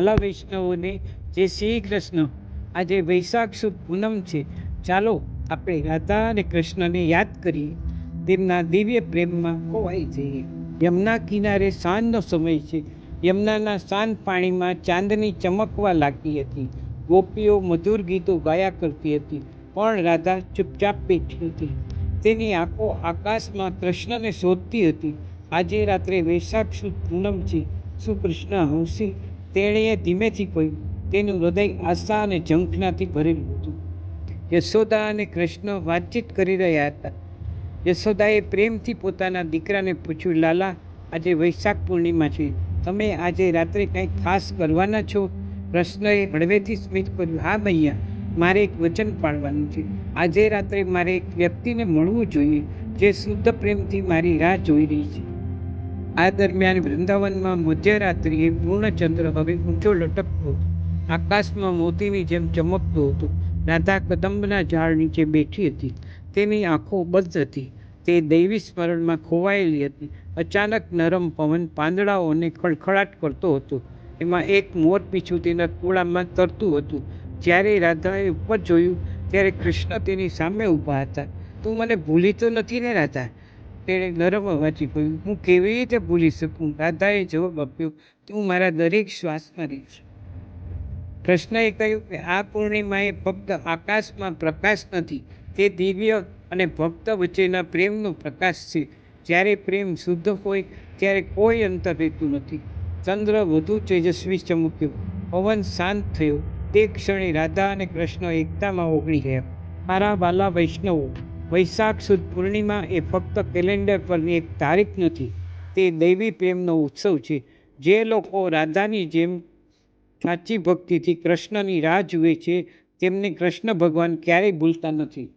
વાલા વૈષ્ણવોને જય શ્રી કૃષ્ણ. આજે વૈશાખ સુદ પૂનમ છે. ચાલો આપણે રાધા અને કૃષ્ણને યાદ કરીએ. તેમના દિવ્ય પ્રેમમાં ખોવાઈ જઈએ. યમુના કિનારે સાંજનો સમય છે. યમુનાના સાંજ પાણીમાં ચાંદની ચમકવા લાગી હતી. ગોપીઓ મધુર ગીતો ગાયા કરતી હતી. પણ રાધા ચૂપચાપ બેઠી હતી. તેની આંખો આકાશમાં કૃષ્ણને શોધતી હતી. આજે રાત્રે વૈશાખ સુદ પૂનમ છે. શું કૃષ્ણ આવશે તેણીએ ધીમેથી કહ્યું તેનું હૃદય આશા અને ઝંખનાથી ભરેલું હતું. યશોદા અને કૃષ્ણ વાતચીત કરી રહ્યા હતા. યશોદાએ પ્રેમથી પોતાના દીકરાને પૂછ્યું, લાલા, આજે વૈશાખ પૂર્ણિમા છે. તમે આજે રાત્રે કંઈક ખાસ કરવાના છો? કૃષ્ણએ હળવેથી સ્મિત કર્યું, હા ભૈયા, મારે એક વચન પાળવાનું છે. આજે રાત્રે મારે એક વ્યક્તિને મળવું જોઈએ જે શુદ્ધ પ્રેમથી મારી રાહ જોઈ રહી છે. આ દરમિયાન વૃંદાવનમાં મધ્યરાત્રિએ પૂર્ણચંદ્ર હવે ઊંચો લટકતો. આકાશમાં મોતીની જેમ ચમકતો હતો. રાધા કદંબના ઝાડ નીચે બેઠી હતી. તેની આંખો બંધ હતી. તે દૈવી સ્મરણમાં ખોવાયેલી હતી. અચાનક નરમ પવન પાંદડાઓને ખડખડાટ કરતો હતો. એમાં એક મોર પીછું તેના કોળામાં તરતું હતું. જ્યારે રાધાએ ઉપર જોયું, ત્યારે કૃષ્ણ તેની સામે ઊભા હતા. તું મને ભૂલી તો નથી ને રાધા? તેણે નરમ અવાજથી કહ્યું, હું કેવી રીતે ભૂલી શકું? રાધાએ જવાબ આપ્યો, તું મારા દરેક શ્વાસમાં રહીશ કૃષ્ણએ કહ્યું કે, આ પૂર્ણિમાએ ફક્ત આકાશમાં પ્રકાશ નથી, તે દિવ્ય અને ભક્ત વચ્ચેના પ્રેમનો પ્રકાશ છે. જ્યારે પ્રેમ શુદ્ધ હોય, ત્યારે કોઈ અંતર રહેતું નથી. ચંદ્ર વધુ તેજસ્વી ચમક્યો, પવન શાંત થયો. તે ક્ષણે રાધા અને કૃષ્ણ એકતામાં ઓગળી ગયા. મારા વાલા વૈષ્ણવો વૈશાખ સુદ પૂર્ણિમા એ ફક્ત કેલેન્ડર પરની એક તારીખ નથી, તે દૈવી પ્રેમનો ઉત્સવ છે. જે લોકો રાધાની જેમ સાચી ભક્તિથી કૃષ્ણની રાહ જુએ છે, તેમને કૃષ્ણ ભગવાન ક્યારેય ભૂલતા નથી.